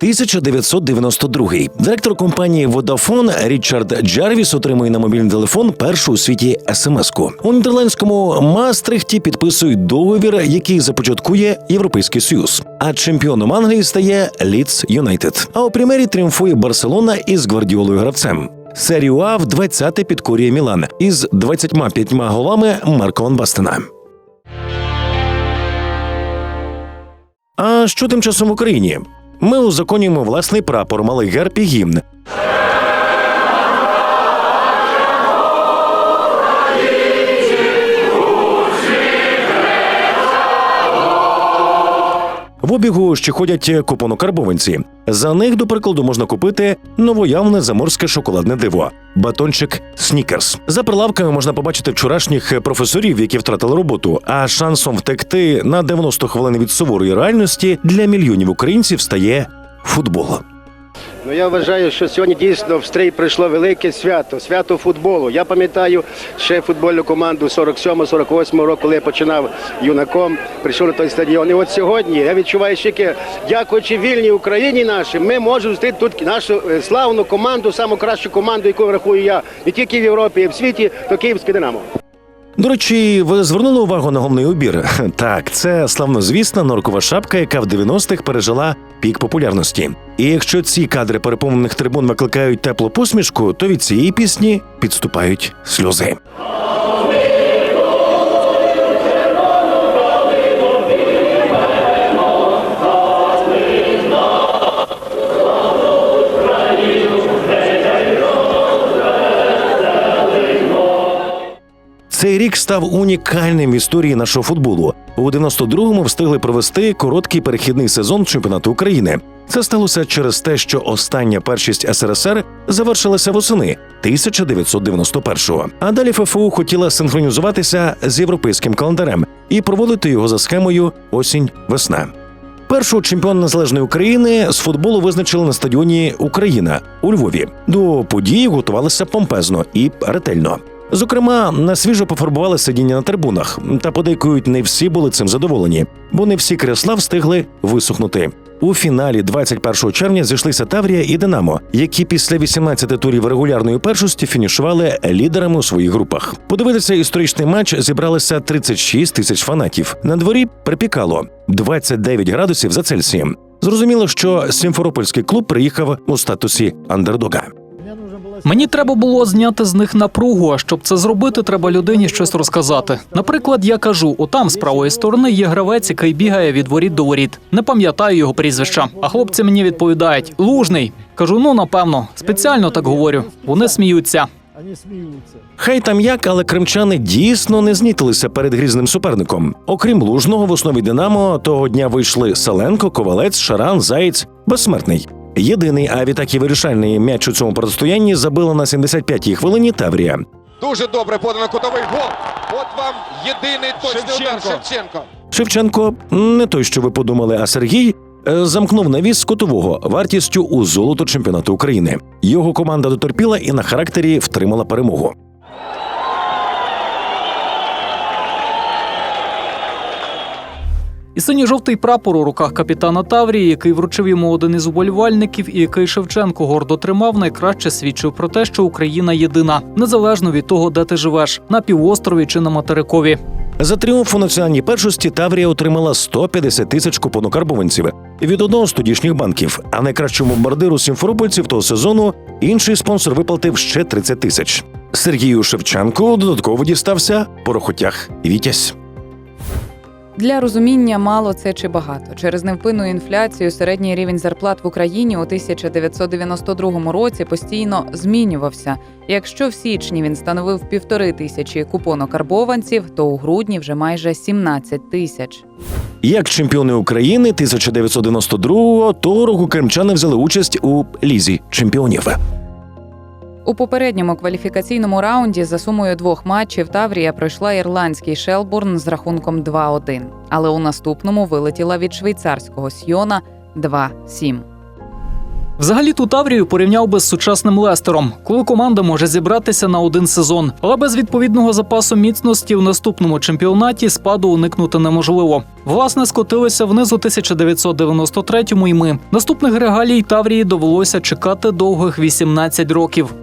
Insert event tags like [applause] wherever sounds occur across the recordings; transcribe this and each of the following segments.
1992. Директор компанії Vodafone Річард Джарвіс отримує на мобільний телефон першу у світі смс-ку. У нідерландському Мастрихті підписують договір, який започаткує Європейський Союз. А чемпіоном Англії стає Лідс Юнайтед. А у прем'єрі тріумфує Барселона із гвардіолою гравцем. Серію А в 20-те підкорює Мілан із 25 голами Марко Ван Бастена. А що тим часом в Україні? Ми узаконюємо власний прапор, малий герб і гімн. В обігу ще ходять купонокарбованці. За них, до прикладу, можна купити новоявне заморське шоколадне диво батончик Снікерс. За прилавками можна побачити вчорашніх професорів, які втратили роботу. А шансом втекти на 90 хвилин від суворої реальності для мільйонів українців стає футбол. Ну я вважаю, що сьогодні дійсно в стрій прийшло велике свято, свято футболу. Я пам'ятаю ще футбольну команду 47-48 року, коли я починав юнаком, прийшов на той стадіон. І от сьогодні я відчуваю, що дякуючи вільній Україні нашій, ми можемо зустріти тут нашу е, славну команду, саму кращу команду, яку рахую я не тільки в Європі, й в світі, то Київське Динамо. До речі, ви звернули увагу на головний убір? [laughs] Так, це славнозвісна норкова шапка, яка в 90-х пережила пік популярності. І якщо ці кадри переповнених трибун викликають теплу посмішку, то від цієї пісні підступають сльози. Рік став унікальним в історії нашого футболу. У 92-му встигли провести короткий перехідний сезон чемпіонату України. Це сталося через те, що остання першість СРСР завершилася восени 1991-го. А далі ФФУ хотіла синхронізуватися з європейським календарем і проводити його за схемою осінь-весна. Першого чемпіона незалежної України з футболу визначили на стадіоні Україна у Львові. До події готувалися помпезно і ретельно. Зокрема, на свіжо пофарбували сидіння на трибунах, та подейкують не всі були цим задоволені, бо не всі кресла встигли висохнути. У фіналі 21 червня зійшлися Таврія і Динамо, які після 18 турів регулярної першості фінішували лідерами у своїх групах. Подивитися історичний матч зібралися 36 тисяч фанатів. На дворі припікало 29 градусів за Цельсієм. Зрозуміло, що Сімферопольський клуб приїхав у статусі андердога. Мені треба було зняти з них напругу. А щоб це зробити, треба людині щось розказати. Наприклад, я кажу: отам з правої сторони є гравець, який бігає від воріт до воріт. Не пам'ятаю його прізвища. А хлопці мені відповідають: лужний. Кажу, ну напевно, спеціально так говорю. Вони сміються. Хай там як, але кримчани дійсно не знітилися перед грізним суперником. Окрім лужного, в основі Динамо того дня вийшли Саленко, Ковалець, Шаран, Заєць, безсмертний. Єдиний, а відтак і вирішальний м'яч у цьому протистоянні забила на 75-й хвилині Таврія. Дуже добре подано кутовий гол. От вам єдиний точний удар Шевченко. Шевченко не той, що ви подумали, а Сергій е, замкнув навіс з кутового вартістю у золото чемпіонату України. Його команда дотерпіла і на характері втримала перемогу. І синьо-жовтий прапор у руках капітана Таврії, який вручив йому один із уболівальників, і який Шевченко гордо тримав, найкраще свідчив про те, що Україна єдина, незалежно від того, де ти живеш на півострові чи на материкові. За тріумф у національній першості Таврія отримала 150 тисяч купонокарбованців від одного з тодішніх банків. А найкращому бомбардиру сімферопольців того сезону інший спонсор виплатив ще 30 тисяч. Сергію Шевченку додатково дістався порохотяг Вітязь. Для розуміння мало це чи багато. Через невпинну інфляцію середній рівень зарплат в Україні у 1992 році постійно змінювався. Якщо в січні він становив півтори тисячі купонокарбованців, то у грудні вже майже 17 тисяч. Як чемпіони України 1992-го того року кримчани взяли участь у лізі чемпіонів. У попередньому кваліфікаційному раунді за сумою двох матчів Таврія пройшла ірландський Шелбурн з рахунком 2-1, але у наступному вилетіла від швейцарського Сьйона 2-7. Взагалі ту Таврію порівняв би з сучасним Лестером, коли команда може зібратися на один сезон, але без відповідного запасу міцності в наступному чемпіонаті спаду уникнути неможливо. Власне, скотилися вниз у 1993-му і ми. Наступних регалій Таврії довелося чекати довгих 18 років.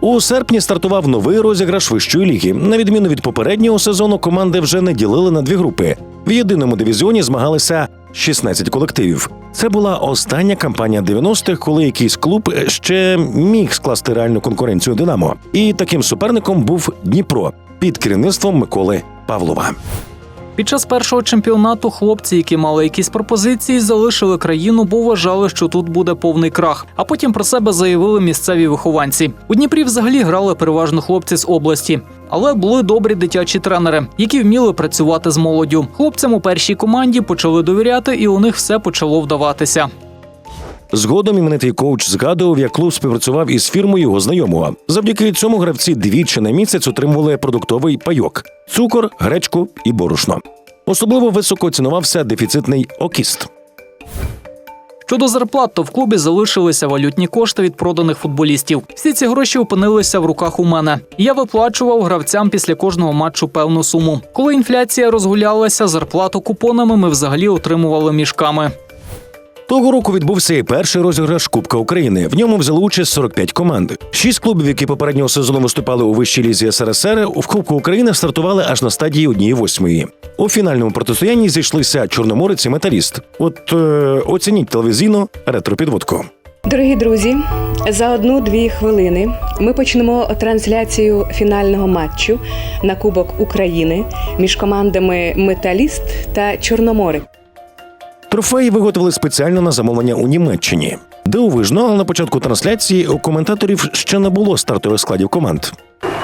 У серпні стартував новий розіграш вищої ліги. На відміну від попереднього сезону, команди вже не ділили на дві групи. В єдиному дивізіоні змагалися 16 колективів. Це була остання кампанія 90-х, коли якийсь клуб ще міг скласти реальну конкуренцію Динамо. І таким суперником був Дніпро під керівництвом Миколи Павлова. Під час першого чемпіонату хлопці, які мали якісь пропозиції, залишили країну, бо вважали, що тут буде повний крах. А потім про себе заявили місцеві вихованці. У Дніпрі взагалі грали переважно хлопці з області. Але були добрі дитячі тренери, які вміли працювати з молоддю. Хлопцям у першій команді почали довіряти, і у них все почало вдаватися. Згодом іменитий коуч згадував, як клуб співпрацював із фірмою його знайомого. Завдяки цьому гравці двічі на місяць отримували продуктовий пайок: цукор, гречку і борошно. Особливо високо цінувався дефіцитний окіст. Щодо зарплат, то в клубі залишилися валютні кошти від проданих футболістів. Всі ці гроші опинилися в руках у мене. Я виплачував гравцям після кожного матчу певну суму. Коли інфляція розгулялася, зарплату купонами ми взагалі отримували мішками. Того року відбувся і перший розіграш Кубка України. В ньому взяли участь 45 команд. Шість клубів, які попереднього сезону виступали у вищій лізі СРСР, в Кубку України стартували аж на стадії однієї восьмої. У фінальному протистоянні зійшлися Чорноморець і Металіст. От е, оцініть телевізійну ретро-підводку. Дорогі друзі, за одну-дві хвилини ми почнемо трансляцію фінального матчу на Кубок України між командами Металіст та Чорноморець. Трофеї виготовили спеціально на замовлення у Німеччині. Дивовижно, але на початку трансляції у коментаторів ще не було стартових складів команд.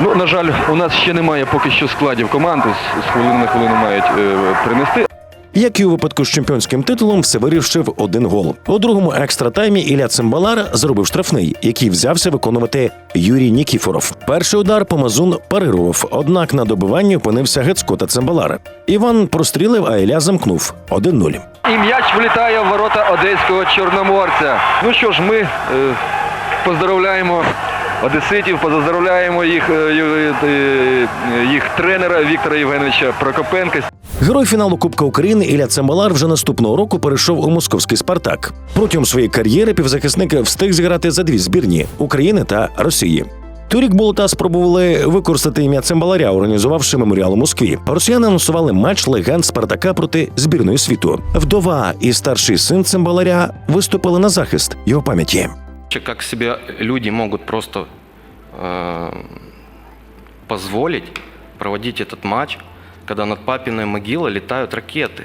Ну, на жаль, у нас ще немає поки що складів команди. З хвилини на хвилину мають е, принести. Як і у випадку з чемпіонським титулом, все вирішив один гол. У другому екстра таймі Ілля Цимбалар зробив штрафний, який взявся виконувати Юрій Нікіфоров. Перший удар Помазун парирував, однак на добиванні опинився Гецько та Цимбалар. Іван прострілив, а Ілля замкнув 1-0. І м'яч влітає в ворота одеського чорноморця. Ну що ж, ми е, поздравляємо одеситів, поздравляємо їх, е, е, е, їх тренера Віктора Євгеновича Прокопенка. Герой фіналу Кубка України Ілля Цимбалар вже наступного року перейшов у московський Спартак. Протягом своєї кар'єри півзахисник встиг зіграти за дві збірні України та Росії. Торік болота спробували використати ім'я Цимбаларя, організувавши меморіал у Москві. Росіяни анонсували матч легенд Спартака проти збірної світу. Вдова і старший син Цимбаларя виступили на захист його пам'яті. Вообще, Как себе люди могут просто э, позволить проводить этот матч, когда над папиной могилой летают ракеты?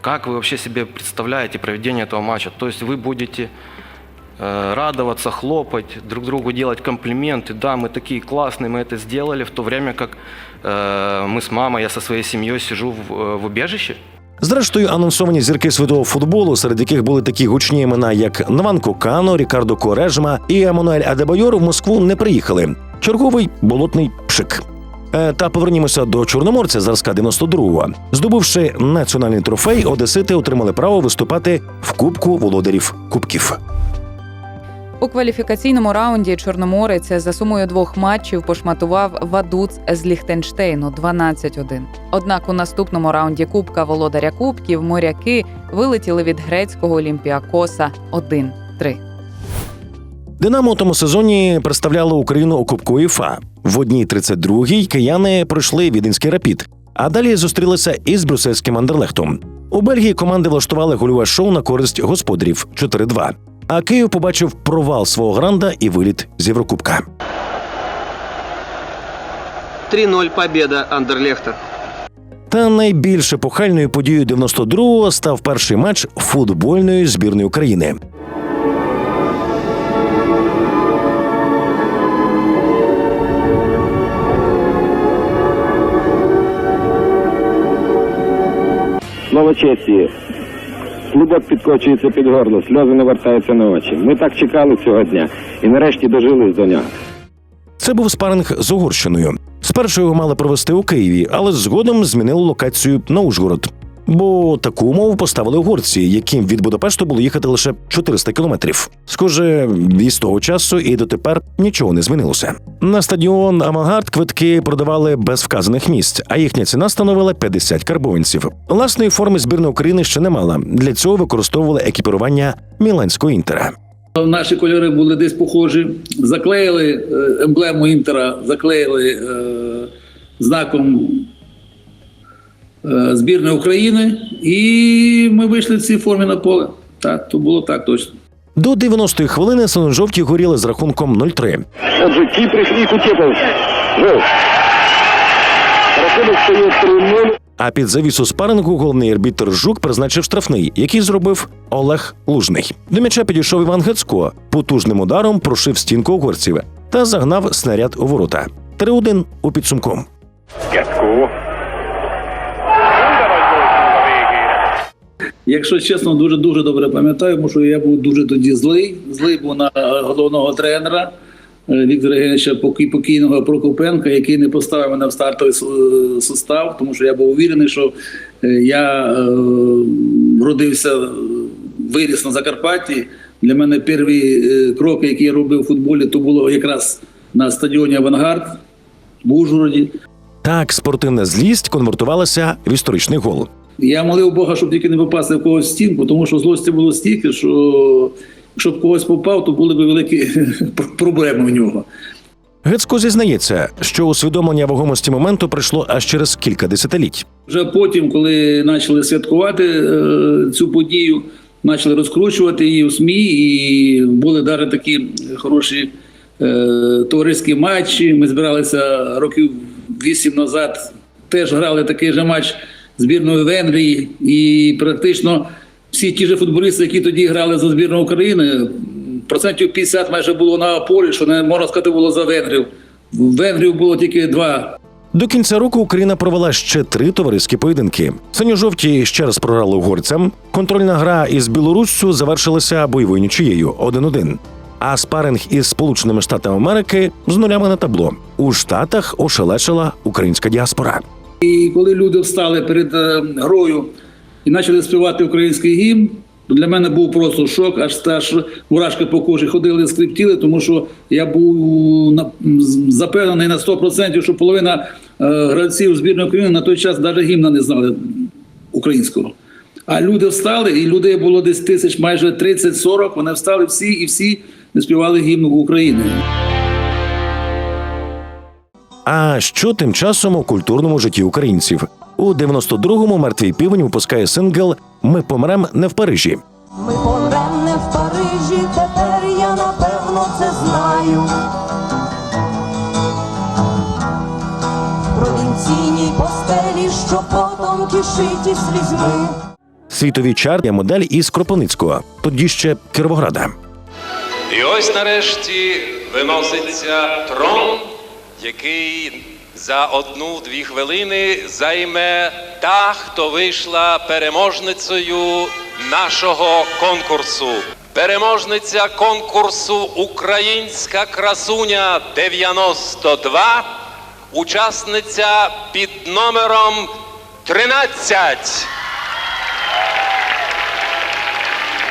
Как вы вообще себе представляете проведение этого матча? То есть вы будете э, радоваться, хлопать, друг другу делать комплименты. Да, мы такие классные, мы это сделали, в то время как э, мы с мамой, я со своей семьей сижу в, э, в убежище. Зрештою, анонсовані зірки світового футболу, серед яких були такі гучні імена, як Нванко Кано, Рікардо Корежма і Еммануель Адебайор, в Москву не приїхали. Черговий болотний пшик. Е, Та повернімося до чорноморця зразка 92-го. Здобувши національний трофей, одесити отримали право виступати в Кубку володарів Кубків. У кваліфікаційному раунді Чорноморець за сумою двох матчів пошматував Вадуц з Ліхтенштейну 12-1. Однак у наступному раунді Кубка Володаря Кубків моряки вилетіли від грецького Олімпіакоса 1-3. Динамо у тому сезоні представляло Україну у Кубку УЄФА. В одній 32-й кияни пройшли віденський рапід, а далі зустрілися із брюссельським Андерлехтом. У Бельгії команди влаштували гольове шоу на користь господарів 4-2. А Київ побачив провал свого гранда і виліт з Єврокубка. 3-0 победа Андерлехта. Та найбільш епохальною подією 92-го став перший матч футбольної збірної України. Слово честі. Підкочується під горло, сльози не вертаються на очі. Ми так чекали цього дня і нарешті дожились до нього. Це був спаринг з Угорщиною. Спершу його мали провести у Києві, але згодом змінили локацію на Ужгород. Бо таку умову поставили угорці, яким від Будапешту було їхати лише 400 кілометрів. Схоже, із того часу і дотепер нічого не змінилося. На стадіон Авангард квитки продавали без вказаних місць, а їхня ціна становила 50 карбованців. Власної форми збірна України ще не мала. Для цього використовували екіпірування міланського інтера. Наші кольори були десь похожі. Заклеїли е, емблему Інтера, заклеїли е, знаком збірної України, і ми вийшли в цій формі на поле. Так, то було так точно. До 90-ї хвилини синьо-жовті горіли з рахунком 0-3. Отже, Кіприк і Кутєпов. Гол. Рахунок стає 3-0. А під завісу спарингу головний арбітр Жук призначив штрафний, який зробив Олег Лужний. До м'яча підійшов Іван Гецько, потужним ударом прошив стінку угорців та загнав снаряд у ворота. 3-1 у підсумку. Гецько. Якщо чесно, дуже дуже добре пам'ятаю, тому що я був дуже тоді злий. Злий був на е, головного тренера е, Віктора Євгеновича покій- покійного Прокопенка, який не поставив мене в стартовий состав, тому що я був увірений, що е, я е, родився, е, виріс на Закарпатті. Для мене перші е, кроки, які я робив у футболі, то було якраз на стадіоні Авангард в Ужгороді. Так, спортивна злість конвертувалася в історичний гол. Я молив Бога, щоб тільки не попасти в когось в стінку, тому що злості було стільки, що щоб когось попав, то були б великі [laughs] проблеми в нього. Гецько зізнається, що усвідомлення вагомості моменту прийшло аж через кілька десятиліть. Вже потім, коли почали святкувати е, цю подію, почали розкручувати її у СМІ, і були навіть такі хороші е, товариські матчі. Ми збиралися років вісім назад, теж грали такий же матч збірною Венгрії, і практично всі ті ж футболісти, які тоді грали за збірну України, процентів 50 майже було на полі, що не можна сказати було за Венгрів. В Венгрів було тільки два До кінця року Україна провела ще три товариські поєдинки. Синьо-жовті ще раз програли угорцям. Контрольна гра із Білоруссю завершилася бойовою нічиєю 1-1. А спаринг із Сполученими Штатами Америки з нулями на табло. У Штатах ошелешила українська діаспора. І коли люди встали перед е, грою і почали співати український гімн, для мене був просто шок, аж аж мурашки по кожі ходили, скриптіли, тому що я був запевнений на 100%, що половина е, гравців збірної України на той час навіть гімна не знали українського. А люди встали, і людей було десь тисяч, майже 30-40, вони встали всі і всі не співали гімн України. А що тим часом у культурному житті українців? У 92-му мертвий півень випускає сингл Ми помрем не в Парижі. Ми помрем не в Парижі, тепер я напевно це знаю. Провінційній постелі, що потом кишить із слізьми. Світові чарт модель із Кропивницького, тоді ще Кіровограда. І ось нарешті виноситься трон, який за одну-дві хвилини займе та, хто вийшла переможницею нашого конкурсу. Переможниця конкурсу Українська красуня 92, учасниця під номером 13.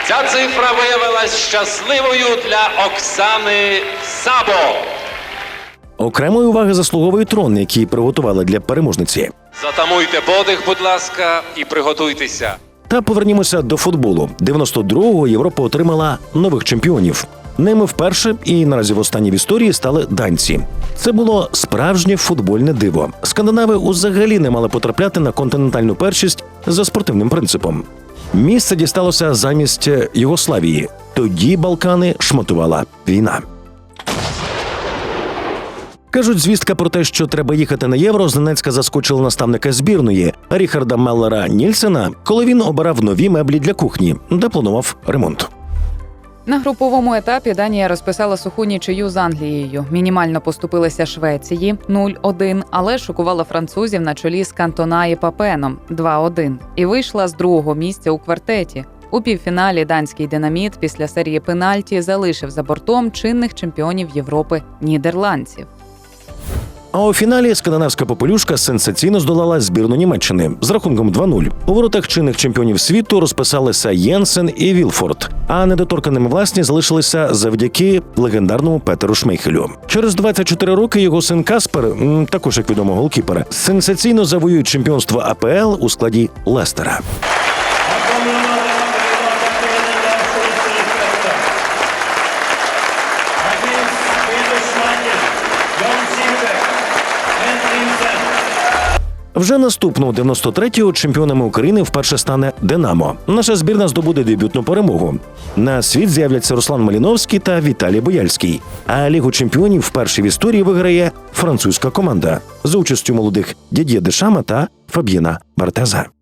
Ця цифра виявилась щасливою для Оксани Сабо. Окремої уваги заслуговує трон, який приготували для переможниці. Затамуйте подих, будь ласка, і приготуйтеся. Та повернімося до футболу. 92-го Європа отримала нових чемпіонів. Ними вперше і наразі в останній в історії стали данці. Це було справжнє футбольне диво. Скандинави взагалі не мали потрапляти на континентальну першість за спортивним принципом. Місце дісталося замість Югославії. Тоді Балкани шматувала війна. Кажуть, звістка про те, що треба їхати на євро, зненацька заскочила наставника збірної Ріхарда Меллера Нільсена, коли він обирав нові меблі для кухні, де планував ремонт. На груповому етапі Данія розписала суху нічию з Англією. Мінімально поступилася Швеції 0-1, але шокувала французів на чолі з Кантона і Папеном 2-1 і вийшла з другого місця у квартеті. У півфіналі данський динаміт після серії пенальті залишив за бортом чинних чемпіонів Європи нідерландців. А у фіналі скандинавська попелюшка сенсаційно здолала збірну Німеччини з рахунком 2-0. У воротах чинних чемпіонів світу розписалися Єнсен і Вілфорд. А недоторканими власні залишилися завдяки легендарному Петеру Шмейхелю. Через 24 роки його син Каспер, також як відомо голкіпер, сенсаційно завоює чемпіонство АПЛ у складі Лестера. Вже наступного 93-го чемпіонами України вперше стане Динамо. Наша збірна здобуде дебютну перемогу. На світ з'являться Руслан Маліновський та Віталій Бояльський. А Лігу чемпіонів вперше в історії виграє французька команда за участю молодих Дід'є Дешама та Фаб'єна Бартеза.